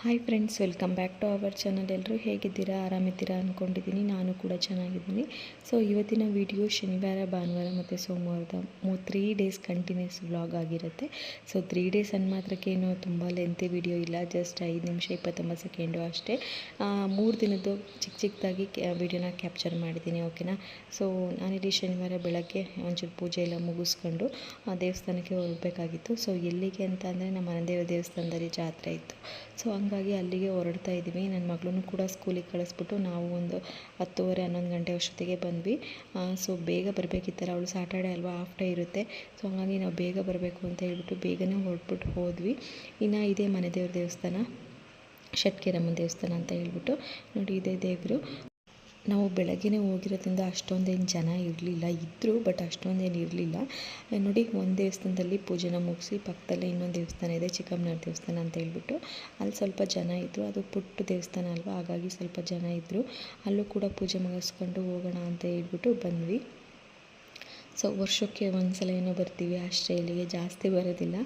Hi friends welcome back to our channel ಎಲ್ಲರೂ ಹೇಗಿದ್ದೀರಾ? ಆರಾಮಿದ್ದೀರಾ ಅಂದ್ಕೊಂಡಿದ್ದೀನಿ ನಾನು ಕೂಡ ಚೆನ್ನಾಗಿದ್ದೀನಿ. ಸೊ ಇವತ್ತಿನ ವಿಡಿಯೋ ಶನಿವಾರ, ಭಾನುವಾರ ಮತ್ತು ಸೋಮವಾರದ ಮೂ ತ್ರೀ ಡೇಸ್ ಕಂಟಿನ್ಯೂಸ್ ವ್ಲಾಗ್ ಆಗಿರುತ್ತೆ. ಸೊ ತ್ರೀ ಡೇಸ್ ಅನ್ನ ಮಾತ್ರಕ್ಕೆ ಏನು ತುಂಬ ಲೆಂತಿ ವಿಡಿಯೋ ಇಲ್ಲ. ಜಸ್ಟ್ ಐದು ನಿಮಿಷ, ಇಪ್ಪತ್ತೊಂಬತ್ತು ಸೆಕೆಂಡು ಅಷ್ಟೇ. ಮೂರು ದಿನದ್ದು ಚಿಕ್ಕ ಚಿಕ್ಕದಾಗಿ ವಿಡಿಯೋನ ಕ್ಯಾಪ್ಚರ್ ಮಾಡಿದ್ದೀನಿ ಓಕೆನಾ ಸೊ ನಾನಿಲ್ಲಿ ಶನಿವಾರ ಬೆಳಗ್ಗೆ ಒಂಚೂರು ಪೂಜೆ ಎಲ್ಲ ಮುಗಿಸ್ಕೊಂಡು ದೇವಸ್ಥಾನಕ್ಕೆ ಹೋಗಬೇಕಾಗಿತ್ತು ಸೊ ಎಲ್ಲಿಗೆ ಅಂತ ಅಂದರೆ ನಮ್ಮ ಮನದೇವ ದೇವಸ್ಥಾನದಲ್ಲಿ ಜಾತ್ರೆ ಇತ್ತು. ಸೊ ಹಂಗಾಗಿ ಅಲ್ಲಿಗೆ ಹೊರಡ್ತಾ ಇದ್ದೀವಿ. ನನ್ನ ಮಗಳನ್ನೂ ಕೂಡ ಸ್ಕೂಲಿಗೆ ಕಳಿಸ್ಬಿಟ್ಟು ನಾವು ಒಂದು ಹತ್ತುವರೆ, ಹನ್ನೊಂದು ಗಂಟೆ ಅಷ್ಟೊತ್ತಿಗೆ ಬಂದ್ವಿ. ಸೊ ಬೇಗ ಬರಬೇಕಿತ್ತಲ್ಲ, ಅವಳು ಸ್ಯಾಟರ್ಡೆ ಅಲ್ವಾ ಹಾಫ್ ಡೇ ಇರುತ್ತೆ. ಸೊ ಹಂಗಾಗಿ ನಾವು ಬೇಗ ಬರಬೇಕು ಅಂತ ಹೇಳ್ಬಿಟ್ಟು ಬೇಗನೆ ಹೊರಟ್ಬಿಟ್ಟು ಹೋದ್ವಿ. ಇನ್ನು ಇದೇ ಮನೆ ದೇವ್ರ ದೇವಸ್ಥಾನ ಷಟ್ಕೆರಮ್ಮನ ದೇವಸ್ಥಾನ ಅಂತ ಹೇಳ್ಬಿಟ್ಟು. ನೋಡಿ, ಇದೇ ದೇವರು. ನಾವು ಬೆಳಗ್ಗೆನೇ ಹೋಗಿರೋದ್ರಿಂದ ಅಷ್ಟೊಂದೇನು ಜನ ಇರಲಿಲ್ಲ ಇದ್ದರು ಬಟ್ ಅಷ್ಟೊಂದೇನು ಇರಲಿಲ್ಲ. ನೋಡಿ ಒಂದು ದೇವಸ್ಥಾನದಲ್ಲಿ ಪೂಜೆನ ಮುಗಿಸಿ ಪಕ್ಕದಲ್ಲೇ ಇನ್ನೊಂದು ದೇವಸ್ಥಾನ ಇದೆ ಚಿಕ್ಕಮ್ಮನವ್ರ ದೇವಸ್ಥಾನ ಅಂತ ಹೇಳ್ಬಿಟ್ಟು ಅಲ್ಲಿ ಸ್ವಲ್ಪ ಜನ ಇದ್ದರು ಅದು ಪುಟ್ಟ ದೇವಸ್ಥಾನ ಅಲ್ವಾ? ಹಾಗಾಗಿ ಸ್ವಲ್ಪ ಜನ ಇದ್ದರು ಅಲ್ಲೂ ಕೂಡ ಪೂಜೆ ಮುಗಿಸ್ಕೊಂಡು ಹೋಗೋಣ ಅಂತ ಹೇಳ್ಬಿಟ್ಟು ಬಂದ್ವಿ. ಸೊ ವರ್ಷಕ್ಕೆ ಒಂದು ಸಲ ಏನೋ ಬರ್ತೀವಿ ಅಷ್ಟೇ ಜಾಸ್ತಿ ಬರೋದಿಲ್ಲ.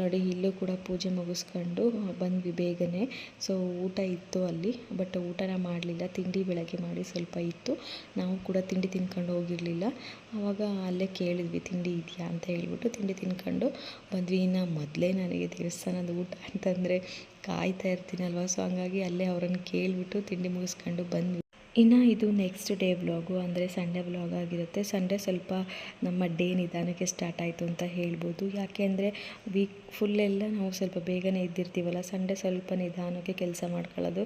ನೋಡಿ ಇಲ್ಲೂ ಕೂಡ ಪೂಜೆ ಮುಗಿಸ್ಕೊಂಡು ಬಂದ್ವಿ ಬೇಗನೆ. ಸೊ ಊಟ ಇತ್ತು ಅಲ್ಲಿ, ಬಟ್ ಊಟನ ಮಾಡಲಿಲ್ಲ. ತಿಂಡಿ ಬೆಳಗ್ಗೆ ಮಾಡಿ ಸ್ವಲ್ಪ ಇತ್ತು. ನಾವು ಕೂಡ ತಿಂಡಿ ತಿನ್ಕೊಂಡು ಹೋಗಿರಲಿಲ್ಲ. ಆವಾಗ ಅಲ್ಲೇ ಕೇಳಿದ್ವಿ, ತಿಂಡಿ ಇದೆಯಾ? ಅಂತ ಹೇಳ್ಬಿಟ್ಟು ತಿಂಡಿ ತಿನ್ಕೊಂಡು ಬಂದ್ವಿ. ಇನ್ನು ಮೊದಲೇ ನನಗೆ ದೇವಸ್ಥಾನದ ಊಟ ಅಂತಂದರೆ ಕಾಯ್ತಾ ಇರ್ತೀನಲ್ವ? ಸೊ ಹಂಗಾಗಿ ಅಲ್ಲೇ ಅವ್ರನ್ನ ಕೇಳಿಬಿಟ್ಟು ತಿಂಡಿ ಮುಗಿಸ್ಕೊಂಡು ಬಂದ್ವಿ. ಇನ್ನು ಇದು ನೆಕ್ಸ್ಟ್ ಡೇ ವ್ಲಾಗು ಅಂದರೆ ಸಂಡೇ ವ್ಲಾಗ್ ಆಗಿರುತ್ತೆ. ಸಂಡೇ ಸ್ವಲ್ಪ ನಮ್ಮ ಡೇ ನಿಧಾನಕ್ಕೆ ಸ್ಟಾರ್ಟ್ ಆಯಿತು ಅಂತ ಹೇಳ್ಬೋದು. ಯಾಕೆ ಅಂದರೆ ವೀಕ್ ಫುಲ್ಲೆಲ್ಲ ನಾವು ಸ್ವಲ್ಪ ಬೇಗನೆ ಇದ್ದಿರ್ತೀವಲ್ಲ ಸಂಡೇ ಸ್ವಲ್ಪ ನಿಧಾನಕ್ಕೆ ಕೆಲಸ ಮಾಡ್ಕೊಳ್ಳೋದು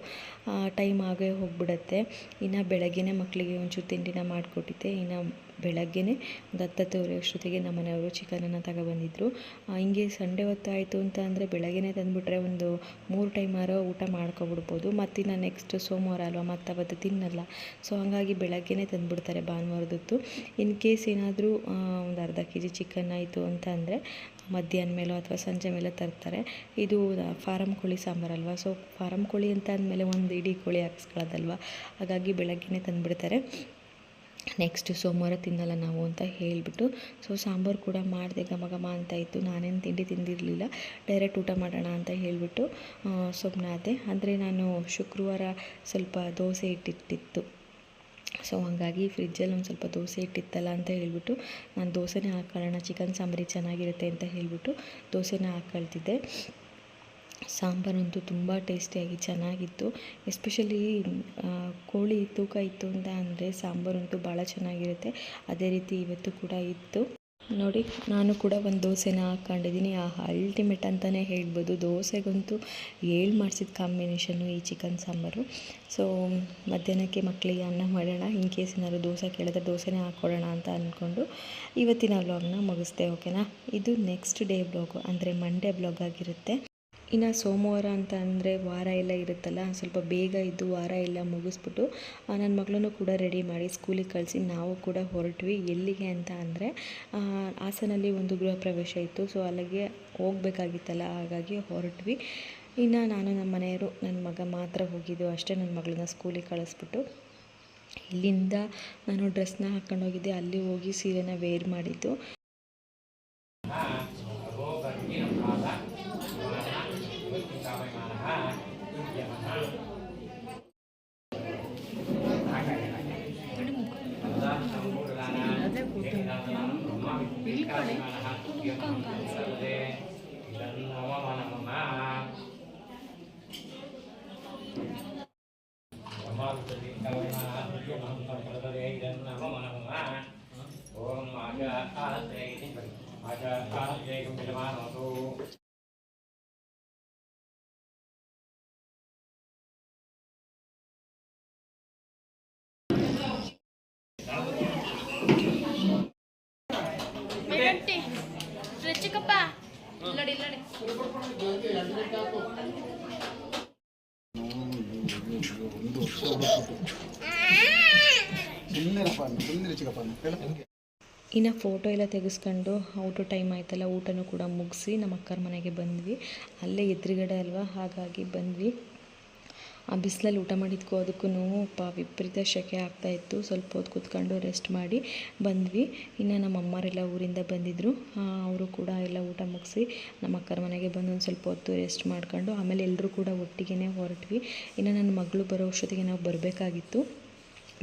ಟೈಮ್ ಆಗೇ ಹೋಗ್ಬಿಡತ್ತೆ. ಇನ್ನು ಬೆಳಗ್ಗೆನೆ ಮಕ್ಕಳಿಗೆ ಒಂಚೂರು ತಿಂಡಿನ ಮಾಡಿಕೊಟ್ಟಿದ್ದೆ. ಇನ್ನು ಬೆಳಗ್ಗೆನೇ ಒಂದು ಹತ್ತತ್ತುವರೆ ಅಷ್ಟೊತ್ತಿಗೆ ನಮ್ಮ ಮನೆಯವರು ಚಿಕನನ್ನು ತಗೊಬಂದಿದ್ರು. ಹಿಂಗೆ ಸಂಡೇ ಹೊತ್ತಾಯಿತು ಅಂತ ಅಂದರೆ ಬೆಳಗ್ಗೆನೇ ತಂದುಬಿಟ್ರೆ ಒಂದು ಮೂರು ಟೈಮಾರೋ ಊಟ ಮಾಡ್ಕೊಬಿಡ್ಬೋದು. ಮತ್ತಿನ್ನು ನೆಕ್ಸ್ಟ್ ಸೋಮವಾರ ಅಲ್ವಾ, ಮತ್ತೆ ಅವತ್ತು ತಿನ್ನಲ್ಲ. ಸೊ ಹಾಗಾಗಿ ಬೆಳಗ್ಗೆನೇ ತಂದುಬಿಡ್ತಾರೆ ಭಾನುವಾರದೊತ್ತು. ಇನ್ ಕೇಸ್ ಏನಾದರೂ ಒಂದು ಅರ್ಧ ಕೆ ಜಿ ಚಿಕನ್ ಆಯಿತು ಅಂತ ಅಂದರೆ ಮಧ್ಯಾಹ್ನ ಮೇಲೋ ಅಥವಾ ಸಂಜೆ ಮೇಲೆ ತರ್ತಾರೆ. ಇದು ಫಾರಮ್ ಕೋಳಿ ಸಾಂಬಾರಲ್ವ ಸೊ ಫಾರಮ್ ಕೋಳಿ ಅಂತ ಅಂದಮೇಲೆ ಒಂದು ಇಡೀ ಕೋಳಿ ಹಾಕ್ಸ್ಕೊಳ್ಳೋದಲ್ವ? ಹಾಗಾಗಿ ಬೆಳಗ್ಗೆನೇ ತಂದುಬಿಡ್ತಾರೆ. ನೆಕ್ಸ್ಟ್ ಸೋಮವಾರ ತಿನ್ನಲ್ಲ ನಾವು ಅಂತ ಹೇಳಿಬಿಟ್ಟು ಸೊ ಸಾಂಬಾರು ಕೂಡ ಮಾಡಿದೆ ಘಮ ಘಮ ಅಂತ ಇತ್ತು. ನಾನೇನು ತಿಂಡಿ ತಿಂದಿರಲಿಲ್ಲ. ಡೈರೆಕ್ಟ್ ಊಟ ಮಾಡೋಣ ಅಂತ ಹೇಳಿಬಿಟ್ಟು ಸುಮ್ಮನಾದೆ ಅಂದರೆ ನಾನು ಶುಕ್ರವಾರ ಸ್ವಲ್ಪ ದೋಸೆ ಇಟ್ಟಿಟ್ಟಿತ್ತು. ಸೊ ಹಾಗಾಗಿ ಫ್ರಿಜ್ಜಲ್ಲಿ ಒಂದು ಸ್ವಲ್ಪ ದೋಸೆ ಇಟ್ಟಿತ್ತಲ್ಲ ಅಂತ ಹೇಳಿಬಿಟ್ಟು, ನಾನು ದೋಸೆನೇ ಹಾಕೊಳ್ಳೋಣ ಚಿಕನ್ ಸಾಂಬಾರಿ ಚೆನ್ನಾಗಿರುತ್ತೆ ಅಂತ ಹೇಳಿಬಿಟ್ಟು ದೋಸೆನ ಹಾಕ್ಕೊಳ್ತಿದ್ದೆ ಸಾಂಬಾರಂತೂ ತುಂಬ ಟೇಸ್ಟಿಯಾಗಿ ಚೆನ್ನಾಗಿತ್ತು. ಎಸ್ಪೆಷಲಿ ಕೋಳಿ ತೂಕ ಇತ್ತು ಅಂತ ಅಂದರೆ ಸಾಂಬಾರಂತೂ ಭಾಳ ಚೆನ್ನಾಗಿರುತ್ತೆ. ಅದೇ ರೀತಿ ಇವತ್ತು ಕೂಡ ಇತ್ತು. ನೋಡಿ, ನಾನು ಕೂಡ ಒಂದು ದೋಸೆನ ಹಾಕ್ಕೊಂಡಿದ್ದೀನಿ ಆ ಅಲ್ಟಿಮೇಟ್ ಅಂತಲೇ ಹೇಳ್ಬೋದು. ದೋಸೆಗಂತೂ ಏಳು ಮಾಡಿಸಿದ ಕಾಂಬಿನೇಷನ್ನು ಈ ಚಿಕನ್ ಸಾಂಬಾರು. ಸೊ ಮಧ್ಯಾಹ್ನಕ್ಕೆ ಮಕ್ಕಳಿಗೆ ಅನ್ನ ಮಾಡೋಣ. ಇನ್ ಕೇಸ್ ಏನಾದ್ರು ದೋಸೆ ಕೇಳಿದ್ರೆ ದೋಸೆನೇ ಹಾಕ್ಕೊಳ್ಳೋಣ ಅಂತ ಅಂದ್ಕೊಂಡು ಇವತ್ತಿನ ವ್ಲಾಗ್ನ ಮುಗಿಸ್ದೆ ಓಕೆನಾ ಇದು ನೆಕ್ಸ್ಟ್ ಡೇ ಬ್ಲಾಗು ಅಂದರೆ ಮಂಡೇ ಬ್ಲಾಗ್ ಆಗಿರುತ್ತೆ. ಇನ್ನು ಸೋಮವಾರ ಅಂತ ಅಂದರೆ ವಾರ ಎಲ್ಲ ಇರುತ್ತಲ್ಲ, ಸ್ವಲ್ಪ ಬೇಗ ಇದ್ದು ವಾರ ಎಲ್ಲ ಮುಗಿಸ್ಬಿಟ್ಟು ನನ್ನ ಮಗಳನ್ನು ಕೂಡ ರೆಡಿ ಮಾಡಿ ಸ್ಕೂಲಿಗೆ ಕಳಿಸಿ ನಾವು ಕೂಡ ಹೊರಟ್ವಿ. ಎಲ್ಲಿಗೆ ಅಂತ ಅಂದರೆ ಹಾಸನಲ್ಲಿ ಒಂದು ಗೃಹ ಪ್ರವೇಶ ಇತ್ತು. ಸೊ ಅಲ್ಲಿಗೆ ಹೋಗಬೇಕಾಗಿತ್ತಲ್ಲ, ಹಾಗಾಗಿ ಹೊರಟ್ವಿ. ಇನ್ನು ನಾನು ನಮ್ಮ ಮನೆಯವರು ನನ್ನ ಮಗ ಮಾತ್ರ ಹೋಗಿದ್ದು. ಅಷ್ಟೇ ನನ್ನ ಮಗಳನ್ನ ಸ್ಕೂಲಿಗೆ ಕಳಿಸ್ಬಿಟ್ಟು, ಇಲ್ಲಿಂದ ನಾನು ಡ್ರೆಸ್ನ ಹಾಕ್ಕೊಂಡೋಗಿದ್ದೆ ಅಲ್ಲಿ ಹೋಗಿ ಸೀರೆನ ವೇರ್ ಮಾಡಿದ್ದು. ಓಂ ಆಗ ಆಗ ಆಗ ಇನ್ನು ಫೋಟೋ ಎಲ್ಲ ತೆಗೆಸ್ಕೊಂಡು ಔಟು ಟೈಮ್ ಆಯ್ತಲ್ಲ ಊಟನೂ ಕೂಡ ಮುಗಿಸಿ ನಮ್ಮ ಅಕ್ಕರ ಮನೆಗೆ ಬಂದ್ವಿ. ಅಲ್ಲೇ ಎದುರುಗಡೆ ಅಲ್ವಾ? ಹಾಗಾಗಿ ಬಂದ್ವಿ. ಆ ಬಿಸಿಲಲ್ಲಿ ಊಟ ಮಾಡಿದ್ಕೋ, ಅದಕ್ಕೂ ಪ ವಿಪರೀತ ಶೆಕೆ ಆಗ್ತಾ ಇತ್ತು. ಸ್ವಲ್ಪ ಹೊತ್ತು ಕೂತ್ಕೊಂಡು ರೆಸ್ಟ್ ಮಾಡಿ ಬಂದ್ವಿ. ಇನ್ನು ನಮ್ಮ ಅಮ್ಮರೆಲ್ಲ ಊರಿಂದ ಬಂದಿದ್ದರು ಅವರು ಕೂಡ ಎಲ್ಲ ಊಟ ಮುಗಿಸಿ ನಮ್ಮ ಅಕ್ಕರ ಮನೆಗೆ ಬಂದು ಒಂದು ಸ್ವಲ್ಪ ಹೊತ್ತು ರೆಸ್ಟ್ ಮಾಡ್ಕೊಂಡು ಆಮೇಲೆ ಎಲ್ಲರೂ ಕೂಡ ಒಟ್ಟಿಗೆ ಹೊರಟ್ವಿ. ಇನ್ನು ನನ್ನ ಮಗಳು ಬರೋ ಅಷ್ಟೊತ್ತಿಗೆ ನಾವು ಬರಬೇಕಾಗಿತ್ತು.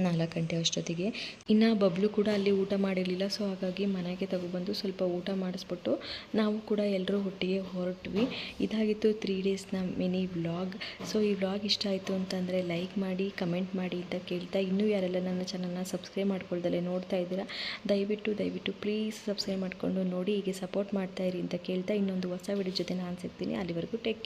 ನಾಲ್ಕು ಗಂಟೆ ಅಷ್ಟೊತ್ತಿಗೆ. ಇನ್ನು ಬಬ್ಲು ಕೂಡ ಅಲ್ಲಿ ಊಟ ಮಾಡಿರಲಿಲ್ಲ ಸೊ ಹಾಗಾಗಿ ಮನೆಗೆ ತಗೊಬಂದು ಸ್ವಲ್ಪ ಊಟ ಮಾಡಿಸ್ಬಿಟ್ಟು ನಾವು ಕೂಡ ಎಲ್ಲರೂ ಒಟ್ಟಿಗೆ ಹೊರಟ್ವಿ. ಇದಾಗಿತ್ತು ತ್ರೀ ಡೇಸ್ನ ಮಿನಿ ವ್ಲಾಗ್ ಸೊ ಈ ವ್ಲಾಗ್ ಇಷ್ಟ ಆಯಿತು ಅಂತಂದರೆ ಲೈಕ್ ಮಾಡಿ ಕಮೆಂಟ್ ಮಾಡಿ ಅಂತ ಕೇಳ್ತಾ ಇನ್ನೂ ಯಾರೆಲ್ಲ ನನ್ನ ಚಾನಲ್ನ ಸಬ್ಸ್ಕ್ರೈಬ್ ಮಾಡ್ಕೊಳ್ದಲ್ಲೇ ನೋಡ್ತಾ ಇದ್ದೀರಾ, ದಯವಿಟ್ಟು ದಯವಿಟ್ಟು ಪ್ಲೀಸ್ ಸಬ್ಸ್ಕ್ರೈಬ್ ಮಾಡಿಕೊಂಡು ನೋಡಿ, ಹೀಗೆ ಸಪೋರ್ಟ್ ಮಾಡ್ತಾ ಇರಿ ಅಂತ ಕೇಳ್ತಾ ಇನ್ನೊಂದು ಹೊಸ ವಿಡಿಯೋ ಜೊತೆ ನಾನು ಸಿಗ್ತೀನಿ. ಅಲ್ಲಿವರೆಗೂ ಟೇಕ್